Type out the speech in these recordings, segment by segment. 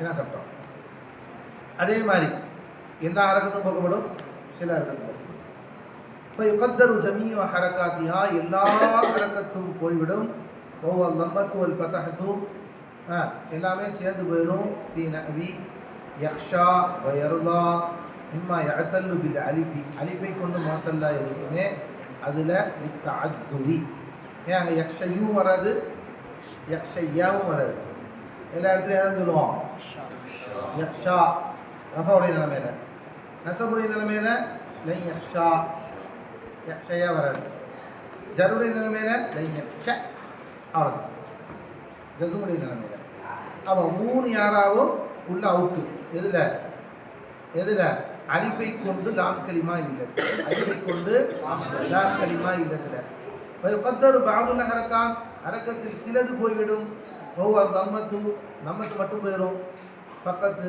என்ன சட்டம்? அதே மாதிரி எல்லா அரக்கத்தும் போக்கப்படும் சில அரக்கத்தும் போக்கப்படும் இப்போ யுகத்தரு ஜமீவ ஹரக்காத்தியா எல்லா அரக்கத்தும் போய்விடும். ஒவ்வொரு லம்பத்து ஒரு பத்தகத்தும் எல்லாமே சேர்ந்து போயிடும் ஃபி நவி யக்ஷா வயருதா இம்மா யஅத்தல்லு பில் அலிஃபி. அலிப்பை கொண்டு மாத்தல்லா இருக்குமே அதில் வித் அத்துரி ஏன் அங்கே யக்ஷையும் வராது? யக்ஷையாவும் வராது. எல்லா இடத்துலையும் எதாவது சொல்லுவோம்? யக்ஷா ரஃபாவுடைய நிலைமையில. நசபுடைய நிலைமையில லை யக்ஷா யக்ஷையா வராது. ஜருடைய நிலைமையில லை யக்ஷ அவ்வளோதான் ஜசுமுடைய நிலைமையில. அப்போ மூணு யாராவும் உள்ள அவுட்டு எதில்? எதில்? அலிஃபை கொண்டு லாம் கலிமா இல்லை. அலிஃபை கொண்டு லாம் கலிமா இல்லத்தில். கத்தர் பாதுல்ல ஹரக்கான் ஹரக்கத்தில் சிலது போய்விடும். ஒவ்வொரு தம்மத்து நம்மக்கு மட்டும் போயிடும் பக்கத்து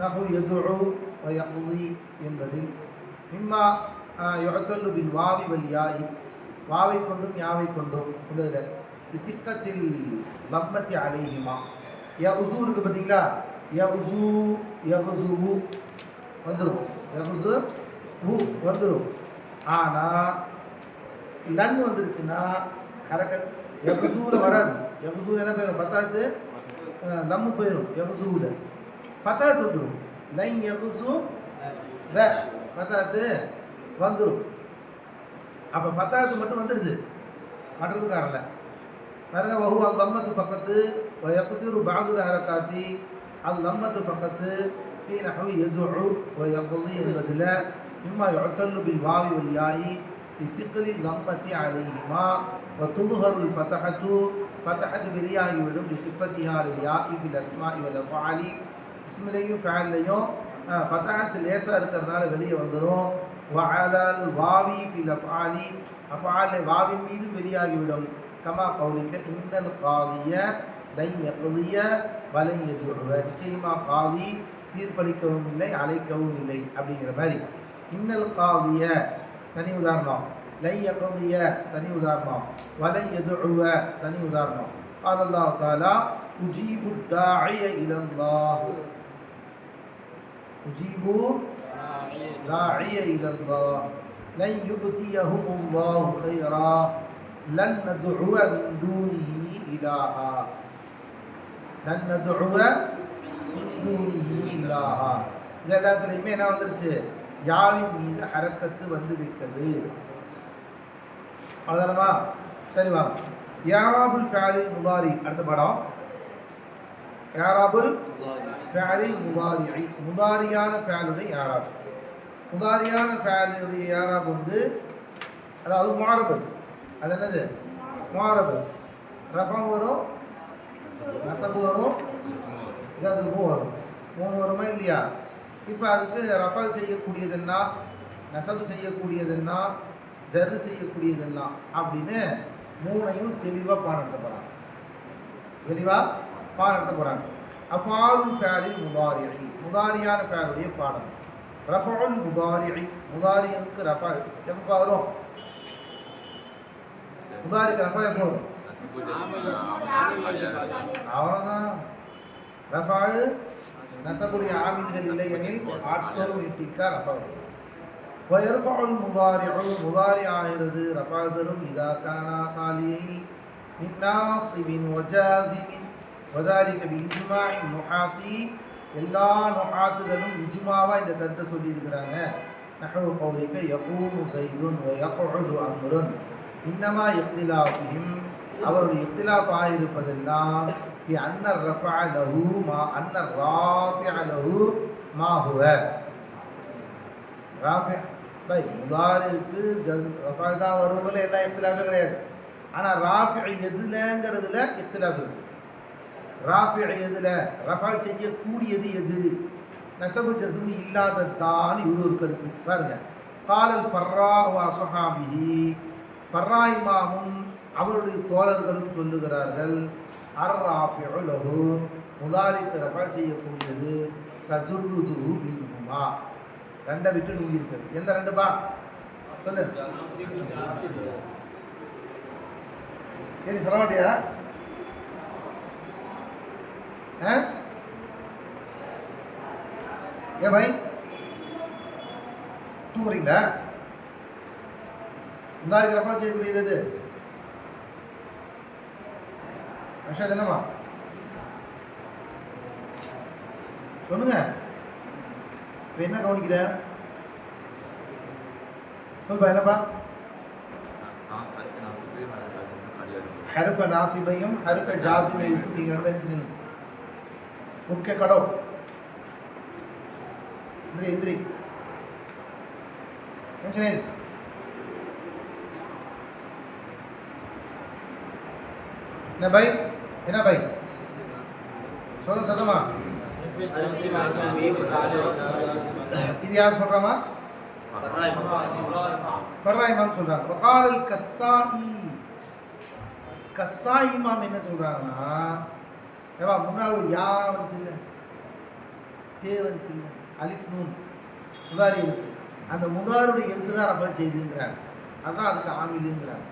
நகு எதுழு வயகுதி என்பதில். இம்மா யுகத்தல்லு பின் வாவி வலியாய் வாவை கொண்டும் யாவை கொண்டும் உள்ளதில் சிக்கத்தில் லம்மத்தி அலையுமா யா உசூ இருக்கு பார்த்தீங்களா யகுசு உசூ யகுசு வந்துடும் யகுசு உ வந்துடும் ஆனால் லன் வந்துருச்சுன்னா ஹரக்கத் யகுசூவில் வராது. யகுசூல் என்ன போயிடும் பத்தாவது லம்மு போயிடும் யகுசூவில் பத்தாவது வந்துடும் லை யகுசு ர பத்தாவது வந்துடும் அப்போ பத்தாவது மட்டும் வந்துடுது மற்றதுக்காரல பாருங்க வஹு அல் லம்மத்து பக்கத்து வயக்குதிரு பாதுல ஹரக்காத்தி அல் லம்மத்து பக்கத்து في نحو يدعو ويقضي என்பதில் مما يعتل بالواو والياء بثقل اللمة عليهما وتظهر الفتحة ஃபத்தஹத் வெளியாகிவிடும் டி ஹிப்பத்திஹார் யா இஃபில் அஸ்மா இவல் ஃபாலி இஸ்மிலையும் ஃபேன்லையும் ஃபத்தஹத் லேசாக இருக்கிறதுனால வெளியே வந்துடும் வஅலல் வாவி ஃபில் அஃபாலி அஃபால் வாவின் மீது வெளியாகிவிடும் கமா கௌலிக்க இன்னல் காதிய லை யகுதிய வலை நிச்சயமாக காதி தீர்ப்பளிக்கவும் இல்லை அழைக்கவும் இல்லை அப்படிங்கிற மாதிரி இன்னல் காதிய தனி உதாரணம் லை யக்திய தனி உதாரணம் வலை எதுவ தனி உதாரணம் قال الله تعالى أجيب الداعي إلى الله أجيب داعي إلى الله لن يؤتيهم الله خيرا لن ندعو من دونه إلها لن ندعو من دونه إلها இது எல்லாத்துலேயுமே என்ன வந்துருச்சு யாவின் மீது ஹரக்கத்து வந்து விட்டது அவ்வளோதானமா சரி வாங்க யாராபுல் ஃபேலில் முதாரி அடுத்த படம். யாராபுல்? ஃபேலில் முதாரி. முதாரியான ஃபேலுடைய யாராப்? முதாரியான ஃபேலுடைய யாராப் வந்து அதாவது மாரபு. அது என்னது? மாரபு. ரஃபம் வரும்? நசபு வரும்? ஜசபு வரும். மூணு வருமா இல்லையா? இப்போ அதுக்கு ரஃபல் செய்யக்கூடியதுன்னா நெசவு செய்யக்கூடியதுன்னா ஜரு செய்யக்கூடியதுன்னா அப்படின்னு மூணையும் தெளிவாக பாடம் எடுத்த போகிறாங்க தெளிவாக பாடம் எடுத்த போகிறாங்க அஃபாருல் ஃபேலில் முதாரிழி முதாரியான ஃபேலுடைய பாடம். ரஃபுல் முதாரிழி முதாரியுக்கு ரஃபா எப்போ வரும்? முதாரிக்கு ரஃபா எப்போ வரும்? அவ்வளோதான் ரஃபாவு நசபுடைய ஆமில்கள் இல்லை எனில் ஆட்டோமேட்டிக்காக ரஃபா வரும். வயர்பால் முதாரி முதாரி ஆகிறது ரபா பெறும் இதா கானா காலியை மின்னாசிபின் வஜாசிபின் வதாலிக இஜ்மா நொஹாத்தி எல்லா நுஹாத்துகளும் இஜ்மாவாக இந்த கருத்தை சொல்லியிருக்கிறாங்க. நகவு கௌலிக யகூமு சைதுன் வயகுது அம்ருன். இன்னமா இஃப்திலாஃபியும் அவருடைய இஃப்திலாஃப் ஆயிருப்பதெல்லாம் பி அன்னர் ரஃபா லஹு மா அன்னர் ராஃபி லஹு மா ஹுவ. ராஃபி பை முதாருக்கு ஜஸ் ரஃபா தான் வருவதில் எல்லா இஃப்திலாஃபும் கிடையாது. ஆனால் ராஃபி எதுலங்கிறதுல இஃப்திலாஃப் இருக்கு. ராஃபி எதில்? ரஃபா செய்யக்கூடியது எது? நெசவு ஜஸ்மி இல்லாததான் இவ்வளோ ஒரு கருத்து. பாருங்க. காலல் ஃபர்ரா வா சுஹாபிஹி ஃபர்ரா இமாமும் அவருடைய தோழர்களும் சொல்லுகிறார்கள் அர் ராஃபி லஹு. முதாரிக்கு ரஃபா செய்யக்கூடியது தஜுர்ருது மின்ஹுமா. ரெண்டை விட்டு நீங்கி இருக்கிறது. எந்த ரெண்டுப்பா? சொல்லு. ஏன் சொல்ல மாட்டியா? ஆ? ஏன் பாய் தூங்குறீங்களா இந்த ரஃபா செய்யக்கூடியது இது அஷாத் என்னம்மா? சொல்லுங்க. இப்போ என்ன கவனிக்கிற? சொல்லுப்பா என்னப்பா? ஹருஃப நாசிபையும் ஹருஃப ஜாசிபையும் நீங்கள் பென்சில் உட்கே கடோ இந்திரி இந்திரி. பென்சில் என்ன பை? என்ன பை? சொல்லுங்க சத்தமா. இது யார் சொல்றாமா ஃபர்ரா இமாம் சொல்றாங்க. வகாலல் கஸ்ஸாயி. கஸ்ஸா இமாம் என்ன சொல்றாங்கன்னா ஏவா முன்னாடி ஒரு யா வந்துச்சு இல்லை தே வந்துச்சு இல்லை அலிஃப் நூன். முதாரி எழுத்து. அந்த முதாருடைய எழுத்து தான் ரஃபா செய்துங்கிறாங்க அதான் அதுக்கு ஆமிலுங்கிறாங்க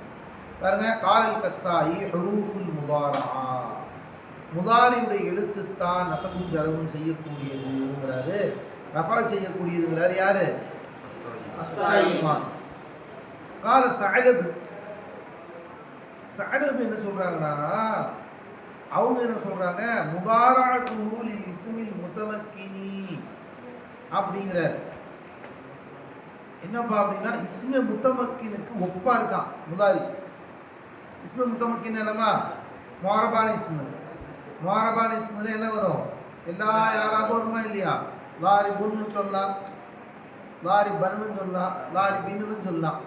பாருங்க காலல் கஸ்ஸாயி ஹுரூஃபுல் முதாரா முதாரியுடைய எழுத்து தான் நசபும் ஜரவும் செய்யக்கூடியதுங்கிறாரு. ரஃபா செய்யக்கூடியதுங்கிறாரு யாரு? கால சஅலப். சஅலப் என்ன சொல்றாங்கன்னா அவங்க என்ன சொல்றாங்க? முதாராத்துஹு லில் இஸ்மில் முத்தமக்கினி அப்படிங்கிற என்னப்பா அப்படின்னா இஸ்ம முத்தமக்கினுக்கு ஒப்பா இருக்கான் முதாரி இஸ்ம முத்தமக்கின் என்னமா மோரபான இஸ்மு. மோரபான இஸ்முல என்ன வரும்? எல்லா யாரா போதுமா இல்லையா? வாரி புன்னு சொல்லலாம் லாரி பன்னுன்னு சொல்லலாம் லாரி பின்னு சொல்லலாம்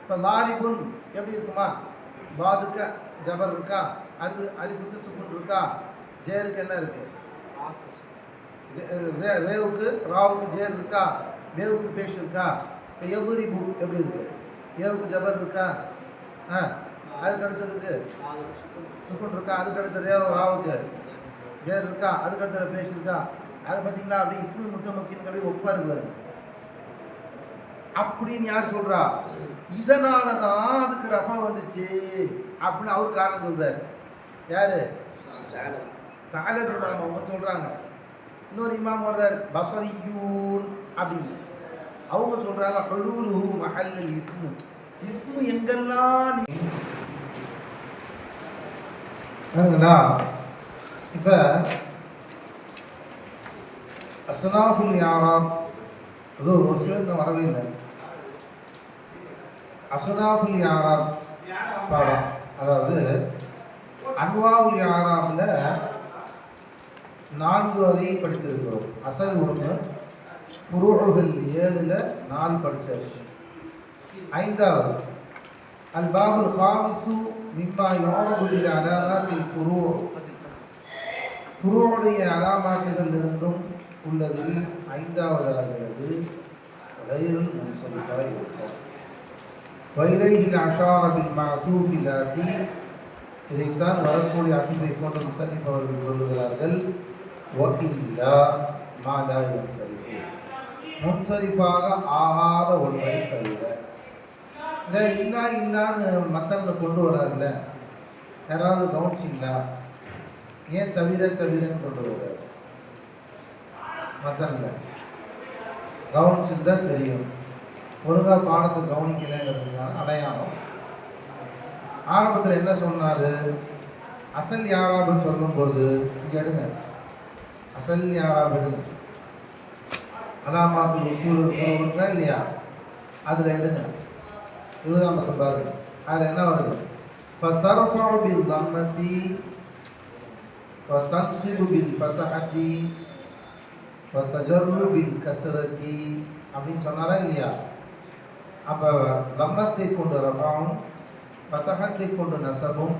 இப்போ லாரி புன் எப்படி இருக்குமா? பாதுக்க ஜபர் இருக்கா? அடுத்து அலிஃபுக்கு சுக்குன் இருக்கா? ஜேருக்கு என்ன இருக்கு? ரே ரேவுக்கு ராவுக்கு ஜேர் இருக்கா? வேவுக்கு பேஷ் இருக்கா? இப்போ எதுரிபு எப்படி இருக்கு? ஏவுக்கு ஜபர் இருக்கா? ஆ அதுக்கு அடுத்ததுக்கு சுக்குன் இருக்கா? அதுக்கு அடுத்த ரேவு ராவுக்கு ஜேர் இருக்கா? அதுக்கு அடுத்த பேஷ் இருக்கா? அது பார்த்தீங்களா? அப்படி இஸ்மி முத்தமக்கின் கடி ஒப்பா அப்படின்னு யார் சொல்றா? இதனால தான் அதுக்கு ரஃபா வந்துச்சு அப்படின்னு அவர் காரணம் சொல்றாரு. யாரு? சாலர். இமாம் அவங்க சொல்றாங்க. இன்னொரு இமாம் வர்றாரு. பசரியூன் அப்படின்னு. அவங்க சொல்றாங்க ஹுலூலு மஹல்லல் இஸ்மு. இஸ்மு எங்கெல்லாம் நீ இப்போ அஸ்னாஃபுல் யாராம் அது ஒரு சிலர் இன்னும் வரவே இல்லை. அசனாபுல் யாராம் பாடம் அதாவது அன்வாவுல் யாராமில் நான்கு வகையை படித்திருக்கிறோம். அசல் ஒன்று புரோடுகள் ஏழில் நாலு படித்தாச்சு ஐந்தாவது அல் பாபுல் ஹாமிசு மிம்மா யோகுலில் அலாமாத்தில் ஃபுரூ. ஃபுரூடைய அலாமாட்டுகளிலிருந்தும் உள்ளதில் ஐந்தாவதாகிறது ரயில் முன்சலிஃபாய் இருக்கும். வைலையில் அஷார பில் மஅதூஃபி லாதி இதைத்தான் வரக்கூடிய அகிபை போன்ற முசன்னிப் அவர்கள் சொல்லுகிறார்கள். வக்கில்லா மாலா யன்சரிஃபு முன்சரிப்பாக ஆகாத ஒன்றை தவிர இந்த இல்லா இல்லான்னு மத்தனில் கொண்டு வராருல்ல யாராவது கவனிச்சிங்களா ஏன் தவிர தவிரன்னு கொண்டு வர்றாரு மற்றல கவனிச்சிருந்தால் தெரியும். முருகா பாடத்தை கவனிக்கலைங்கிறதுக்கான அடையாளம். ஆரம்பத்தில் என்ன சொன்னார்? அசல் யாராபுன்னு சொல்லும்போது இங்கே எடுங்க. அசல் யாராபு எடுங்க அலாமாத்து உசூல் இல்லையா? அதில் எடுங்க. இருபதாம் பக்கம் பாருங்க. அதில் என்ன வருது? இப்போ தரப்பாடு பில் தம்மத்தி இப்போ தன்சிபு பில் ஃபத்தஹத்தி தஜருபில் கசரத்தி அப்படின்னு சொன்னாரா இல்லையா? அப்போ வம்மத்தை கொண்டு ரபாவும் பத்தகத்தை கொண்டு நசபும்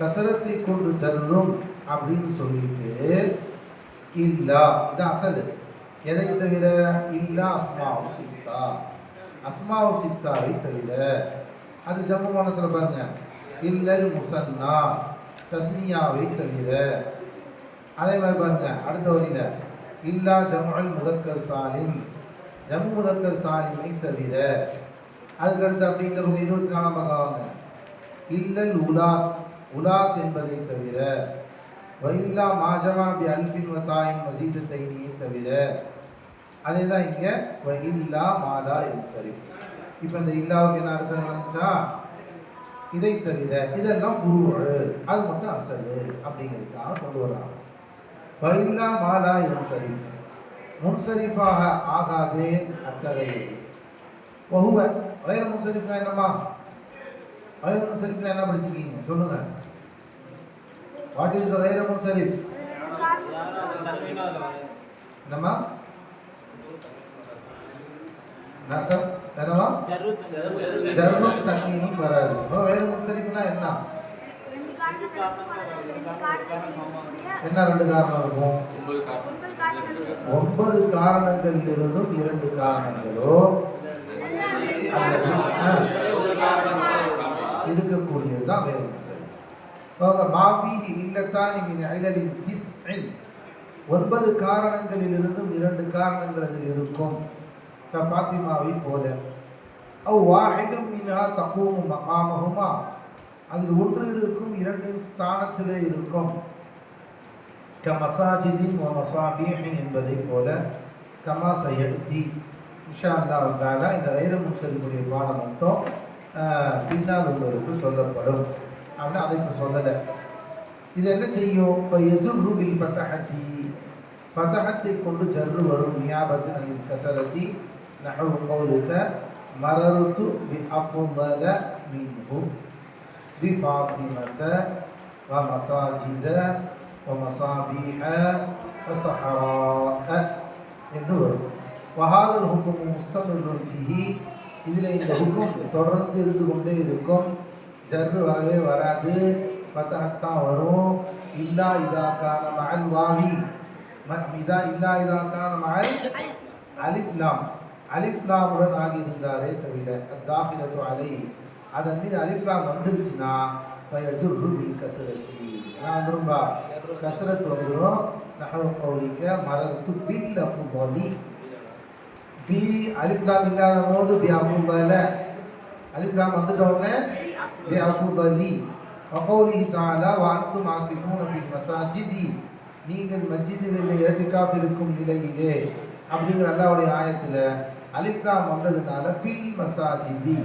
கசரத்தை கொண்டு ஜர்ரும் அப்படின்னு சொல்லிட்டு இல்லா இது அசல். எதை தவிர இல்லா அஸ்மா சித்தா அஸ்மா சித்தாவை தவிர அது ஜம்மு மனசில் பாருங்க. இல்லல் முசன்னா தஸ்மியாவை தவிர. அதே மாதிரி பாருங்க அடுத்த வரியில் இல்லா ஜமுல் முதக்கர் சாலிம் ஜம் முதக்கர் சாலிமை தவிர அதுக்கடுத்து அப்படிங்கிற இருபத்தி நாலாம் பகவாங்க இல்லல் உலாத் உலாத் என்பதை தவிர வயில்லா மாஜமா பி அன்பின் வத்தாயின் மசீத தைனியை தவிர அதே தான் இங்கே வயில்லா மாதா என் சரி இப்போ இந்த இல்லாவுக்கு என்ன அர்த்தம் வந்துச்சா இதை தவிர இதெல்லாம் ஃபுரு அது மட்டும் அசல் அப்படிங்கிறதுக்காக கொண்டு வர்றாங்க பயில்லா மாலா என் சரி முன்சரிஃபாக ஆகாதே அத்தகைய ஒஹுவ வயர் முன்சரிஃப்னா என்னம்மா? வயர் முன்சரிஃப்னா என்ன படிச்சிருக்கீங்க? சொல்லுங்க. வாட் இஸ் த வயர் முன்சரிஃப் என்னம்மா? நசம். என்னவா ஜர்மம் தண்ணீரும் வராது. அப்போ வயர் முன்சரிஃப்னா என்ன? என்ன ரெண்டு காரணம் இருக்கும்? ஒன்பது காரணங்கள் இருந்தும் இரண்டு காரணங்களோ? இருக்கக்கூடியதுதான் வேறு அவங்க ஒன்பது காரணங்களில் இருந்தும் இரண்டு காரணங்கள் அதில் இருக்கும். ஃபாத்திமாவை போல. அவ் வாஹிதும் மின்ஹா தக்கூமு மகாமகுமா அதில் ஒன்று இருக்கும் இரண்டு ஸ்தானத்திலே இருக்கும். க மசாஜிதின் வ என்பதை போல கமா சயத்தி. இன்ஷா அல்லாஹ் இந்த வைரமும் செல்லக்கூடிய பாடம் மட்டும் பின்னால் உங்களுக்கு சொல்லப்படும். அப்படின்னு அதை இப்போ சொல்லலை. இது என்ன செய்யும்? இப்போ எஜுருபில் ஃபத்தஹத்தி பதகத்தை கொண்டு ஜர்ரு வரும். நியாபத்து அனில் கசரத்தி. நகவு கௌலுக மரருத்து பி அஃபுதல மின்ஹு பி ஃபாத்திமத வ மசாஜித வ மசாபீஹ வ சஹராஅ என்று வரும் வஹாதல் ஹுக்கும் முஸ்தமிருல் பிஹி இதில் இந்த ஹுக்கும் தொடர்ந்து இருந்து கொண்டே இருக்கும் ஜர்ரு வரவே வராது பத்தகத்தான் வரும் இல்லா இதாக்கான மகள் வாவி ம- இதா இல்லா இதாக்கான மகள் அலிஃப் லாம் அலிஃப் லாமுடன் ஆகியிருந்தாரே தவிர தாகிலத்து அலை அதன் மீது அலிஃப் வந்துருச்சுன்னா பயஜுர்ரு கசரத்தி. நான் வந்துரும்பா கசரத்து வந்துடும் நஹவு கௌலிக்க மரத்து பில் அஃபுதலி. பி அலிப்லாம் இல்லாத போது பி அஃபுதல. அலிஃப் லாம் வந்துட்ட உடனே பி அஃபுதலி. வகௌலிஹி தஆலா வஅன்தும் ஆகிஃபூன பில் மசாஜிதி. நீங்கள் மஸ்ஜிதிலே ஏத்திகாஃப் இருக்கும் நிலையிலே. அப்படிங்கிற அல்லாவுடைய ஆயத்தில் அலிப்லாம் வந்ததுனால பில் மசாஜிதி.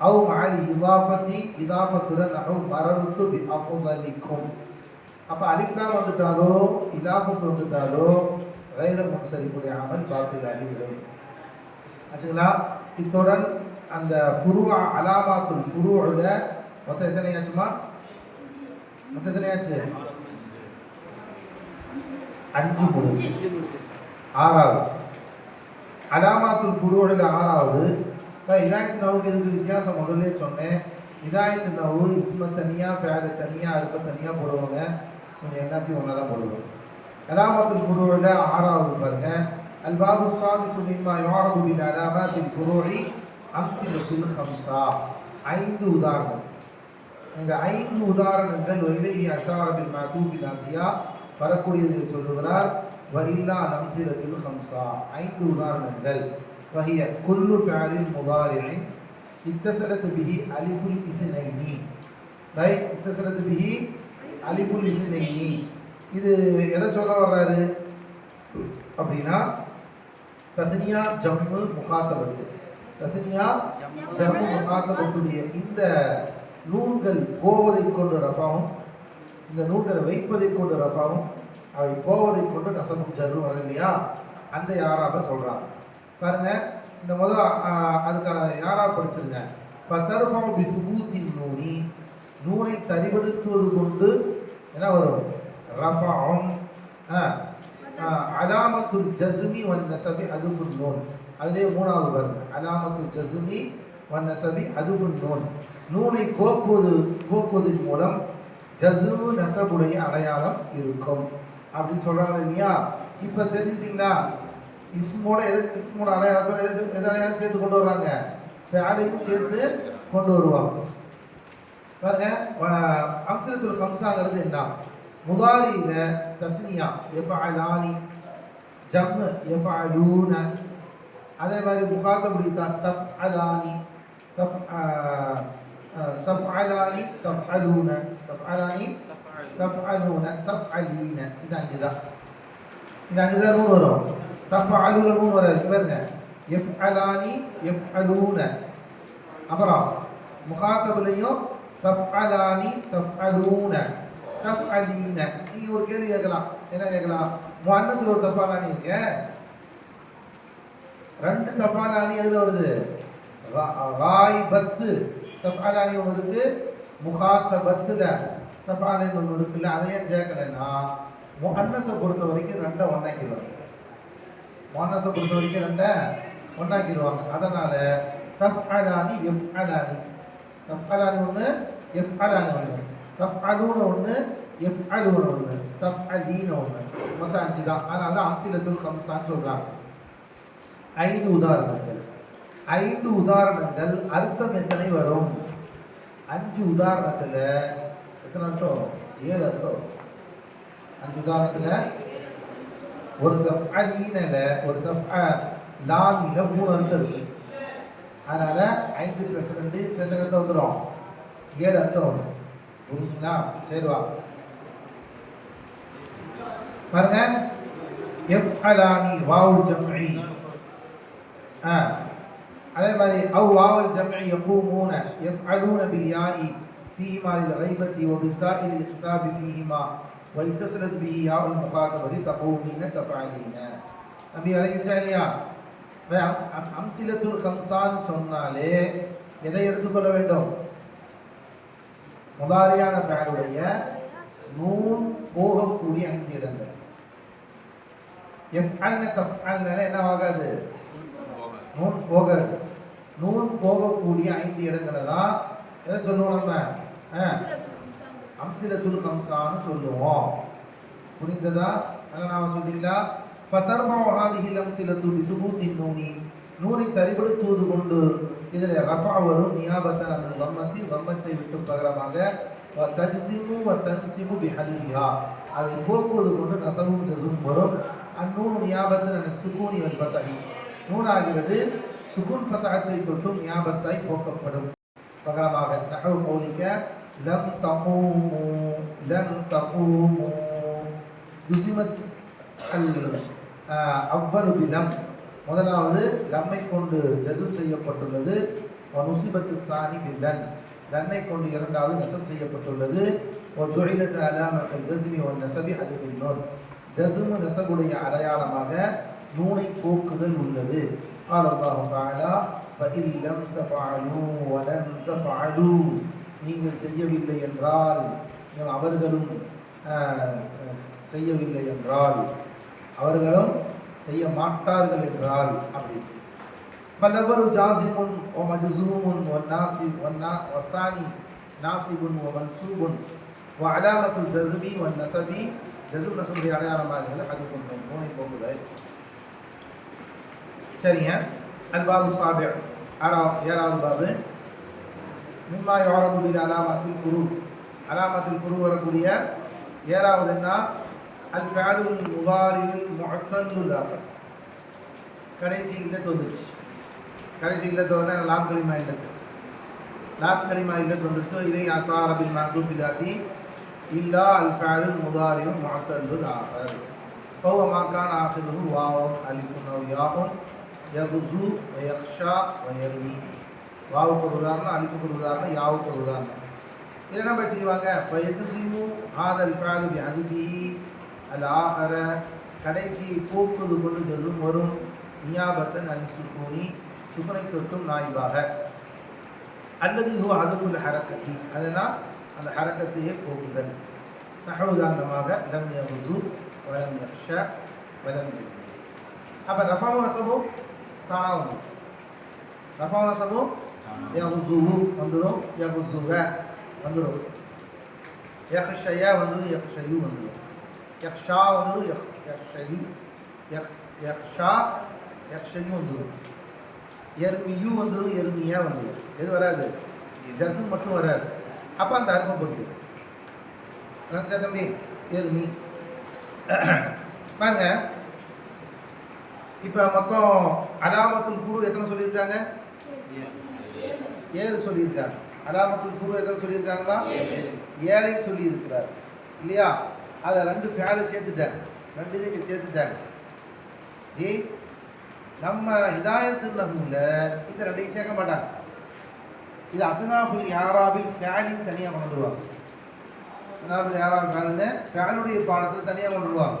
மஅல் இதாஃபத்தி இதாஃபத்துடன் அவு மரருத்து பி அஃதலிக்கும் அப்ப அலிஃப் லாம் வந்துட்டாலோ இதாஃபத்து வந்துட்டாலோ கைர முன்சரிப்புடைய அமல் பாத்தில் அடிவிடும் ஆச்சுங்களா இத்துடன் அந்த ஃபுருவா அலாமாத்துல் ஃபுருவில் மொத்தம் எத்தனை ஆச்சுமா மொத்தம் எத்தனை ஆச்சு அஞ்சு முடிஞ்சு ஆறாவது அலாமாத்துல் ஃபுருவில் ஆறாவது இதாயத்து நவுக்கு இதுக்கு வித்தியாசம் முதல்ல சொன்னேன். இதாயத்து நவு இஸ்ம தனியாக பேத தனியாக அறுப்ப தனியாக போடுவாங்க. கொஞ்சம் எல்லாத்தையும் ஒன்றா தான் போடுவாங்க அலாமாத்துல் குருவில் ஆறாவது பாருங்க. அல்பாபு சாதிசு மிம்மா யுஆரபு பில் அலாமாத்தில் அம்சிலத்தில் ஹம்சா. ஐந்து உதாரணம். இந்த ஐந்து உதாரணங்கள் வைலை அஷாரபில் மகூபில் அதியா வரக்கூடியதை சொல்லுகிறார். வரில்லா நம்சிலத்தில் ஹம்சா. ஐந்து உதாரணங்கள். வஹிய குல்லு ஃபஅலின் முதாரிஇன் இத்தசலத் பிஹி அலிஃபுல் இஸ்னைனி பை இத்தசலத் பிஹி அலிஃபுல் இஸ்னைனி இது எதை சொல்ல வர்றாரு? அப்படின்னா தஸ்னியா ஜம்மு முகாத்தபத்து. தஸ்னியா ஜம்மு. முகாத்தபத்துடைய இந்த நூல்கள் போவதை கொண்டு ரஃபாவும் இந்த நூல்களை வைப்பதை கொண்டு ரஃபாவும் அவை போவதை கொண்டு நசமும் ஜர்ரும் வரும் இல்லையா அந்த யாராப சொல்கிறாங்க பாருங்கள் இந்த முதல் அதுக்கான யாராக படிச்சிருங்க? பத்தர்ஃபாம் பிசுபூத்தின் நூனி. நூனை தரிபடுத்துவது கொண்டு என்ன வரும்? ரஃபாம் அலாமத்துல் ஜஸ்மி வன் நசபி அதுபுல் நூன். அதிலே மூணாவது பாருங்க. அலாமத்துல் ஜசுமி வன் நசபி அதுபுல் நூன். நூனை கோக்குவது கோக்குவதன் மூலம் ஜசுமு நசபுடைய அடையாளம் இருக்கும். அப்படின்னு சொல்கிறாங்க இல்லையா? இப்போ தெரிஞ்சுட்டீங்களா? இஸ்மோட எது இஸ்மோட அடையாளத்தோட எது எது அடையாளம் சேர்த்து கொண்டு வர்றாங்க. வேலையும் சேர்த்து கொண்டு வருவாங்க. பாருங்க அம்சத்துல் ஹம்சாங்கிறது என்ன? முதாரியில தஸ்னியா எஃபஅலானி ஜம்மு எஃபாலூன அதே மாதிரி முகாத்தபடி தான் தஃஅலானி தஃப் தஃஅலானி தஃஅலூன தஃஅலானி தஃஅலூன தஃஅலீன இது அஞ்சு தான் இது அஞ்சு தான் நூறு வரும். தஃஅலுலனும் வராது. இவருங்க எஃப் அலானி எஃப் அலூன அப்புறம் முகாத்தபுலையும் தஃஅலானி தஃஅலூன தஃஅலீன நீங்க ஒரு கேள்வி கேட்கலாம். என்ன கேட்கலாம்? முஅன்னஸ்ல ஒரு தஃபாலானி இருக்கு. ரெண்டு தஃபாலானி எதுல வருது? ராய்பத்து தஃபாலானி ஒன்று இருக்கு. முகாத்தபத்துல தஃபாலானி ஒன்று இருக்குல்ல. அதை ஏன் கேட்கலன்னா முஅன்னஸை பொறுத்த வரைக்கும் ரெண்டை ஒன்றாக்கிடுவாங்க முஅன்னஸை பொறுத்த வரைக்கும் ரெண்டை ஒன்றாக்கிடுவாங்க அதனால் தஃப் அலானி எஃப் அலானி தஃப் அலானி ஒன்று எஃப்அலானி ஒன்று தஃஅலூன ஒன்று எஃப்அலூன ஒன்று தஃப் அலீன ஒன்று மொத்தம் அஞ்சு தான். அதனால தான் அம்சிலத்துல் கம்சான்னு சொல்கிறாங்க ஐந்து உதாரணங்கள். ஐந்து உதாரணங்கள் அர்த்தம் எத்தனை வரும்? அஞ்சு உதாரணத்தில் எத்தனை அர்த்தம்? ஏழு அர்த்தம். அஞ்சு உதாரணத்தில் ஒரு தஃபா ஈனல ஒரு தஃபா லாலில மூணு அர்த்தம் இருக்கு அதனால ஐந்து ப்ளஸ் ரெண்டு ரெண்டு அர்த்தம் வந்துடும் ஏழு அர்த்தம் வரும் புரிஞ்சுங்களா சரிவா பாருங்க எஃப் அலானி வாவு ஜம்இ ஆ அதே மாதிரி அவ் வாவல் ஜம்இ யகூமூன எஃப் அலூன பியாயி ஃபீஹிமா லில் غைபத்தி வபித்தாயில் கிதாபி ஃபீஹிமா வைத்தசரத் பி யா உல் முகாத்தபதி தபோமீன தபாலீன அப்படி வரைஞ்சா இல்லையா அம்சிலத்துல் ஹம்சான்னு சொன்னாலே எதை எடுத்துக்கொள்ள வேண்டும்? முதாரியான பேருடைய நூன் போகக்கூடிய ஐந்து இடங்கள். எஃப் அல்ன தப் என்ன ஆகாது? நூன் போகாது நூன் போகக்கூடிய ஐந்து இடங்களை தான் எதை சொல்லுவோம் நம்ம? அம்சிலத்துல் கம்சான்னு சொல்லுவோம். புரிந்ததா? அதனால் நாம் சொல்லிங்களா பத்தர்மாவகாதிகில் அம்சிலத்து விசுபூத்தி நூனி நூனை தரிபடுத்துவது கொண்டு இதில் ரஃபா வரும். நியாபத்தன் அந்த கம்மத்தி கம்மத்தை விட்டு பகரமாக வ வ தன்சிமு பிஹலியா அதை போக்குவது கொண்டு நசவும் ஜசும் வரும். அந்நூன் நியாபத்தன் அந்த சுகூனி வல் பத்தகி நூனாகிறது சுகுன் பத்தகத்தை தொட்டும் நியாபத்தாய் போக்கப்படும். பகரமாக தகவல் கௌலிக லம் தகூமு லம் தகூமு ஜுசிமத் அல் அவ்வரு பிலம் முதலாவது லம்மை கொண்டு ஜசும் செய்யப்பட்டுள்ளது நுசிபத்து சாணி பில்லன் லன்னை கொண்டு இரண்டாவது நசம் செய்யப்பட்டுள்ளது ஒரு ஜொழிலத்து அலாமக்கள் ஜசுமி ஒரு நசபி அது பின்னோர் ஜசுமு நசகுடைய அடையாளமாக நூனை போக்குதல் உள்ளது قال الله تعالى فإن لم تفعلوا ولن تفعلوا நீங்கள் செய்யவில்லை என்றால் அவர்களும் செய்யவில்லை என்றால் அவர்களும் செய்ய மாட்டார்கள் என்றால் அப்படி. பலவரு ஜாசிமுன் ஒ மஜ்சூமுன் ஒ நாசிப் ஒன்னா வசானி நாசிபுன் ஓ மன்சூபுன் ஓ அலாமத்துல் ஜசுபி ஒ நசபி ஜசுப் நசபுடைய அடையாளமாக அது கொண்டு பூனை போகுதல் சரிங்க? அல்பாபு சாபிய ஆறாவது ஏழாவது பாபு. மிம்மா யோரது பில் அலாமத்தில் குரு அலாமத்தில் குரு வரக்கூடிய ஏழாவது என்ன அல் ஃபேலுல் முகாரில் முஅத்தல்லுல்லாக கடைசி இல்லத்து வந்துருச்சு கடைசி இல்லத்து வந்து லாம் கலிமா இல்லத்து லாம் கலிமா இல்லத்து வந்துருச்சு இதை அசாரபில் மக்ரூபிலாத்தி இல்லா அல் ஃபேலுல் முகாரில் முஅத்தல்லுல்லாக فهو ما كان آخره واو ألف أو ياء يغزو ويخشى ويرمي வாவுக்கு ஒரு உதாரணம் அன்புக்கு ஒரு உதாரணம் யாவுக்கு ஒரு உதாரணம். இதில் என்ன போய் செய்வாங்க? ஃபயதுசிமு ஆதல் ஃபேலு அதுபி அல் ஆகர கடைசி போக்குது கொண்டு ஜசும் வரும். நியாபத்தன் அலி சுக்கூனி சுகனை தொட்டும் நாய்வாக. அல்லது ஹோ அதுபுல் ஹரக்கத்தி. அதனால் அந்த ஹரக்கத்தையே போக்குதல். நஹ உதாரணமாக லம் யகுசு வலம் யக்ஷ வலம் அப்போ ரஃபாவு ரசமும் தானா வந்து ரசமும் நசபு வந்துடும் யகுசுக வந்துடும் யக்ஷய வந்துடும் யக்ஷயு வந்துடும் யக்ஷா வந்துடும் யக் எக் யக் யக்ஷா யக்ஷயு வந்துடும் எர்மியு வந்துடும் எர்மியா வந்துடும் எது வராது? ஜசம் மட்டும் வராது. அப்போ அந்த அர்ப்பம் போக்கு ரங்க தம்பி. எர்மி. பாருங்க. இப்போ மொத்தம் அலாமத்துல் குரு எத்தனை சொல்லியிருக்காங்க? ஏழு சொல்லியிருக்காங்க அலாமத்துல் குரு எத்தனை சொல்லியிருக்காங்களா ஏழை. சொல்லியிருக்கிறார். இல்லையா? அதை ரெண்டு ஃபேலை சேர்த்துட்டாங்க ரெண்டு இதுக்கு சேர்த்துட்டாங்க ஜி நம்ம ஹிதாயத்து நகுல இந்த ரெண்டையும் சேர்க்க மாட்டாங்க. இது அசுனாபுல் யாராபில் ஃபேலின் தனியாக கொண்டு வருவாங்க அசுனாபுல் யாராபில் ஃபேலின்னு ஃபேலுடைய பாடத்தில் தனியாக கொண்டு வருவாங்க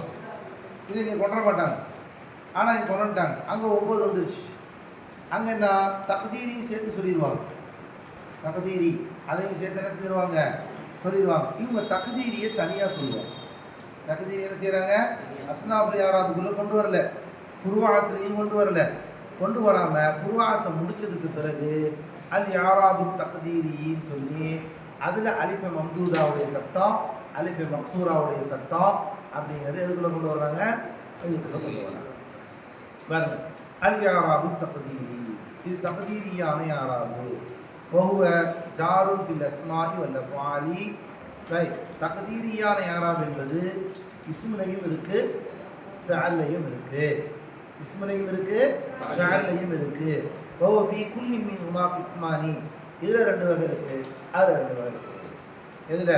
இது இங்கே கொண்டு வர மாட்டாங்க. ஆனால் இங்கே கொண்டு வந்துட்டாங்க. அங்கே ஒம்பது வந்துருச்சு. அங்கே என்ன? தகுதீரியும் சேர்த்து சொல்லிடுவாங்க தகதீரி அதையும் சேர்த்து என்ன சொல்லிடுவாங்க. சொல்லிடுவாங்க. இவங்க தகுதீரியை தனியாக சொல்லுவாங்க. தகுதீரி என்ன செய்கிறாங்க அஸ்னாபுரி ஆராபுக்குள்ளே கொண்டு வரல. புருவாகத்துலேயும் கொண்டு வரல. கொண்டு வராமல் புருவாகத்தை முடிச்சதுக்கு பிறகு அல் யாராபு தகுதீரின்னு சொல்லி அதில் அலிஃபை மம்தூதாவுடைய சட்டம் அலிஃபை மக்சூராவுடைய சட்டம் அப்படிங்கிறது எதுக்குள்ளே கொண்டு வர்றாங்க? இதுக்குள்ளே கொண்டு வர்றாங்க. பாருங்க. அல் யாராபு தகுதீரி இது தகுதீரியான யாராபு وهو ஜாரு பில் அஸ்மாஇ வல்ல ஃபாலி ரைட் தகுதீரியான யாராப் என்பது இஸ்மிலையும் இருக்கு ஃபேல்லையும் இருக்கு இஸ்மிலையும் இருக்கு ஃபேல்லையும் இருக்கு وهو في كل منهما قسمان இதில் ரெண்டு வகை இருக்கு அதில் ரெண்டு வகை இருக்கு எதில்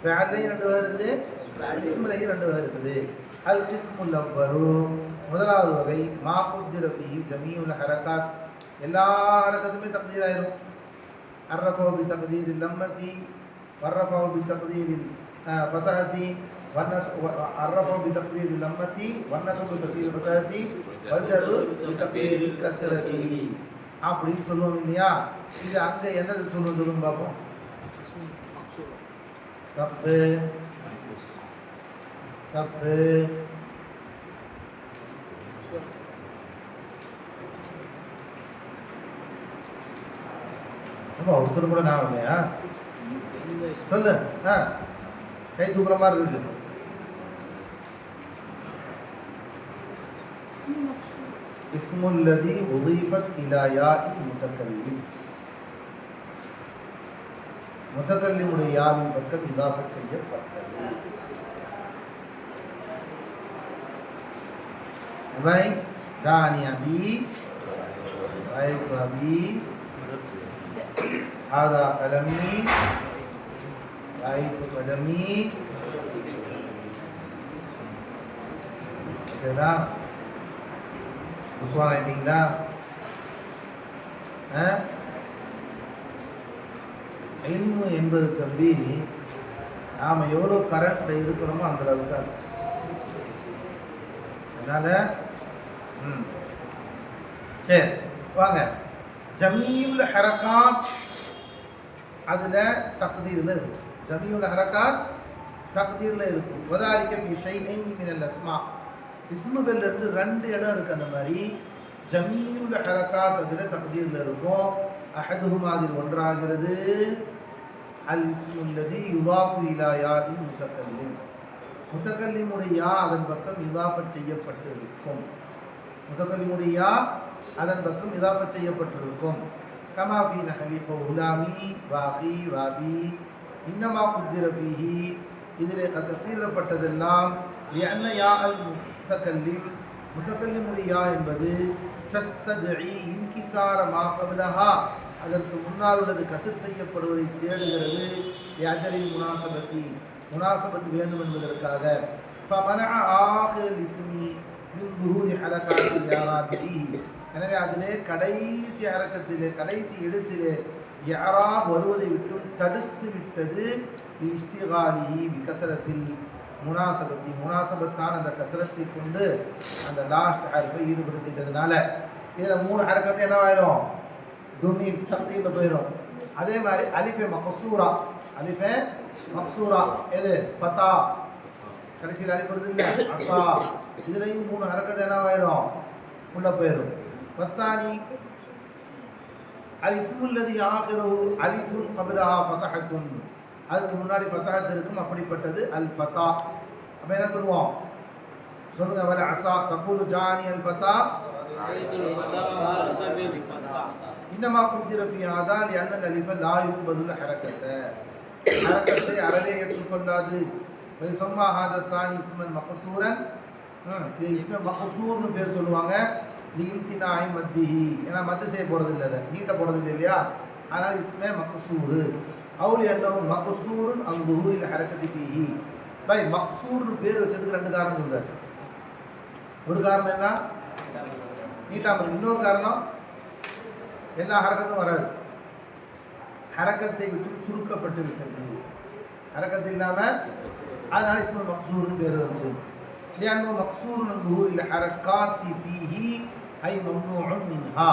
ஃபேல்லையும் ரெண்டு வகை இருக்குது இஸ்மிலையும் ரெண்டு வகை இருக்குது அல் கிஸ்முல் அவ்வரு முதலாவது வகை மா குத்திர ஃபீ ஜமீஉல் ஹரகாத் எல்லா ஹரக்கத்துமே தக்தீர் ஆயிரும் عرفه بتقدير اللمة وعرفه بتقدير الفتحة والنس عرفه بتقدير اللمة والنسب بتقدير الفتحة والجر بتقدير الكسرة அப்படின்னு சொல்லுவோம் இல்லையா இது அங்கே என்னது சொல்லுவோம் சொல்லுங்க பார்ப்போம் தப்பு தப்பு ஆமா ஒருத்தர் கூட நான் இல்லையா சொல்லு ஆ கை தூக்குற மாதிரி இருக்கு اسم الذي أضيفت إلى ياء المتكلم முத்தக்கல்லிமுடைய யாவின் பக்கம் இதாஃபத் செய்யப்பட்டது அவை ஜானி அபி அபி هذا قلمي رأيت قلمي ஓகேதா புஸ்வாங்க ஆயிட்டீங்களா இல்மு என்பது தம்பி நாம் எவ்வளோ கரண்ட்டில் இருக்கிறோமோ அந்த அளவுக்கு தான் அதனால் ம் சரி வாங்க ஜமீல் ஹரகாத் அதில் தக்தீரில் இருக்கும். ஜமீல் ஹரகாத் தக்தீரில் இருக்கும். வதாலிக்க இசை ஐந்து மினல் அஸ்மா. இஸ்முகள்லேருந்து ரெண்டு இடம் இருக்குது அந்த மாதிரி. ஜமீல் ஹரகாத் அதில் தக்தீரில் இருக்கும். அஹதுஹும் அதில் ஒன்றாகிறது. அல் இஸ்முல்லதி யுவாஃபு இலா யாதின் முத்தக்கல்லிம் முத்தக்கல்லிமுடைய யா அதன் பக்கம் இதாஃபத் செய்யப்பட்டு இருக்கும் முத்தக்கல்லிமுடைய அதன் பக்கம் இதாஃபத் செய்யப்பட்டிருக்கும். கமா ஃபி நஹவி கௌலாமி வாகி வாபி இன்னமா குத்திர ஃபீஹி இதிலே தத்தீரப்பட்டதெல்லாம் என்ன யா அல் முத்தக்கல்லிம் முத்தக்கல்லிமுடைய யா என்பது தஸ்தஜி இன்கிசார மா கபிலஹா அதற்கு முன்னால் உள்ளது கசிர் செய்யப்படுவதை தேடுகிறது யாஜரின் முனாசபத்தி முனாசபத் வேண்டும் என்பதற்காக فمنع آخر الاسم من ظهور حلقات الإعراب فيه எனவே அதிலே கடைசி அரக்கத்திலே கடைசி எழுத்திலே யாரா வருவதை விட்டும் தடுத்து விட்டது இஸ்திகாலி விகசரத்தில் முனாசபத்தி. முனாசபத்தான் அந்த கசரத்தை கொண்டு அந்த லாஸ்ட் ஹர்ஃபை ஈடுபடுத்திட்டதுனால இதில் மூணு ஹரக்கத்தை என்னவாயிரும்? துனி தக்தீரில் போயிடும் அதே மாதிரி அலிஃபே மகசூரா. அலிஃபே மக்சூரா. எது? பத்தா கடைசியில் அலிஃப் இல்லை? அசா. இதுலேயும் மூணு ஹரக்கத்து என்னவாயிரும்? உள்ள போயிடும் والثاني الاسم الذي آخره அலிஃபுன் قبلها فتحة. அதுக்கு முன்னாடி ஃபதஹத் இருக்கும் அப்படிப்பட்டது அல் ஃபதா அப்போ என்ன சொல்லுவோம்? சொல்லுங்க வல அசா தப்புலு ஜானி அல் ஃபதா இன்னமா குந்திரபி ஃபி ஹாதா லிஅன்ன அலிஃப லா யுபதுல் ஹரக்கத்தை. ஹரக்கத்தை அறவே ஏற்றுக்கொள்ளாது. இது சொம்மா ஹாதஸ்தானி இஸ்மன் மகசூரன். ம், இது இஸ்ம மகசூர்னு பேர் சொல்லுவாங்க. லீம்தினாய் மத்திஹி ஏன்னா மத்து செய்ய போகிறது இல்லை அதை. நீட்ட போகிறது இல்லை இல்லையா? அதனால் இஸ்மே மக்சூரு. அவுல் என்னவும் மகசூருன் அந்த ஊரில் ஹரக்கத்தி பிஹி. பை மக்சூர்னு பேர் வச்சதுக்கு ரெண்டு காரணம் சொல்கிறார் ஒரு காரணம் என்ன? நீட்டாக இருக்கும் இன்னொரு காரணம்? எல்லா ஹரக்கத்தும் வராது. ஹரக்கத்தை விட்டு சுருக்கப்பட்டு விட்டது. ஹரக்கத்து இல்லாமல் அதனால இஸ்மு மக்சூர்னு பேர் வந்துச்சு. லியானு மக்சூர் நந்தூர் இல்லை ஹரக்காத்தி பிஹி. ஐ மம்னூஉன் மின்ஹா.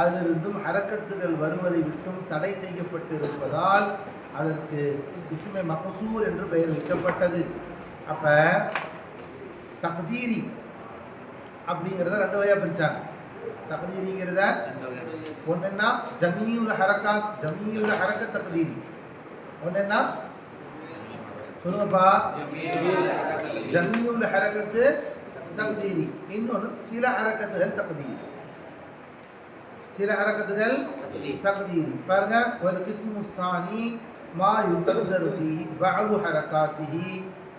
அதிலிருந்தும் ஹரக்கத்துகள் வருவதை விட்டும் தடை செய்யப்பட்டிருப்பதால் அதற்கு இஸ்மே மக்சூர் என்று பெயர் வைக்கப்பட்டது. அப்போ தக்தீரி அப்படிங்கிறத ரெண்டு வகையாக பிரித்தாங்க தக்தீரிங்கிறத ஒன்றுன்னா ஜமீயுல் ஹரக்காத் ஜமீயுல் ஹரக்க தக்தீரி. ஒன்றுன்னா சொல்லுங்கப்பா. ஜமீயுல் ஹரக்கத்து தக்தீரி இன்னொன்று சில ஹரக்கத்துகள் தக்தீரி சில ஹரக்கத்துகள் தக்தீரி பாருங்க ஒரு கிஸ்மு சானி மா யுகத்தரு ஃபீஹி பஅது ஹரகாத்திஹி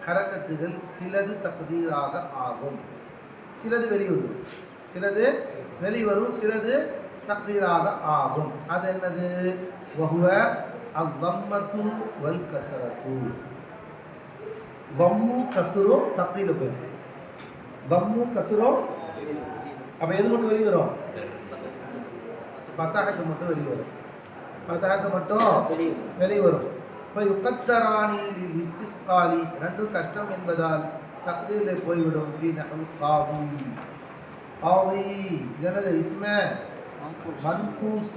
ஹரக்கத்துகள் சிலது தக்தீராக ஆகும். சிலது வெளிவரும். சிலது வெளிவரும் சிலது தக்தீராக ஆகும். அது என்னது? வஹுவ அவ்வம்மத்து வல் கசரத்து வம்மு கசுரோ தக்தீர் பேர் வம்மு கசுரோ அப்போ எது மட்டும் வெளிவரும் பத்தாகத்து மட்டும் வெளிவரும் பத்தாகத்து மட்டும் வெளிவரும் இப்போ யுக்கத்தராணி இஸ்திகாலி ரெண்டும் கஷ்டம் என்பதால் தக்தீரில் போய்விடும். ஃபி நஹு காவி காவி எனது இஸ்மே மன்கூஸ்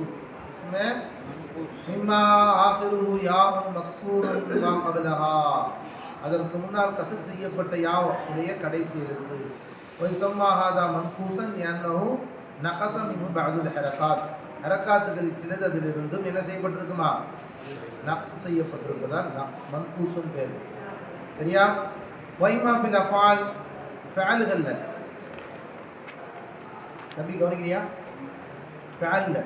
இஸ்மே மிம்மா ஆகிரு யாவும் மக்சூரன் மா கபலஹா அதற்கு முன்னால் கசர் செய்யப்பட்ட யாவ் உடைய கடைசி எழுத்து. ஒய் சொம்மாஹாதா மன்கூசன் என்னஹு நகசம் மினு பஅதுல் ஹரக்காத் ஹரக்காத்துகளில் சிலது அதிலிருந்தும் என்ன செய்யப்பட்டிருக்குமா? நக்ஸ் செய்யப்பட்டிருப்பதால் நக்ஸ் மன்கூசன் பேர். சரியா? வைமா ஃபில் அஃபால் ஃபேலுகள்ல தம்பி கவனிக்கிறியா? ஃபேலில்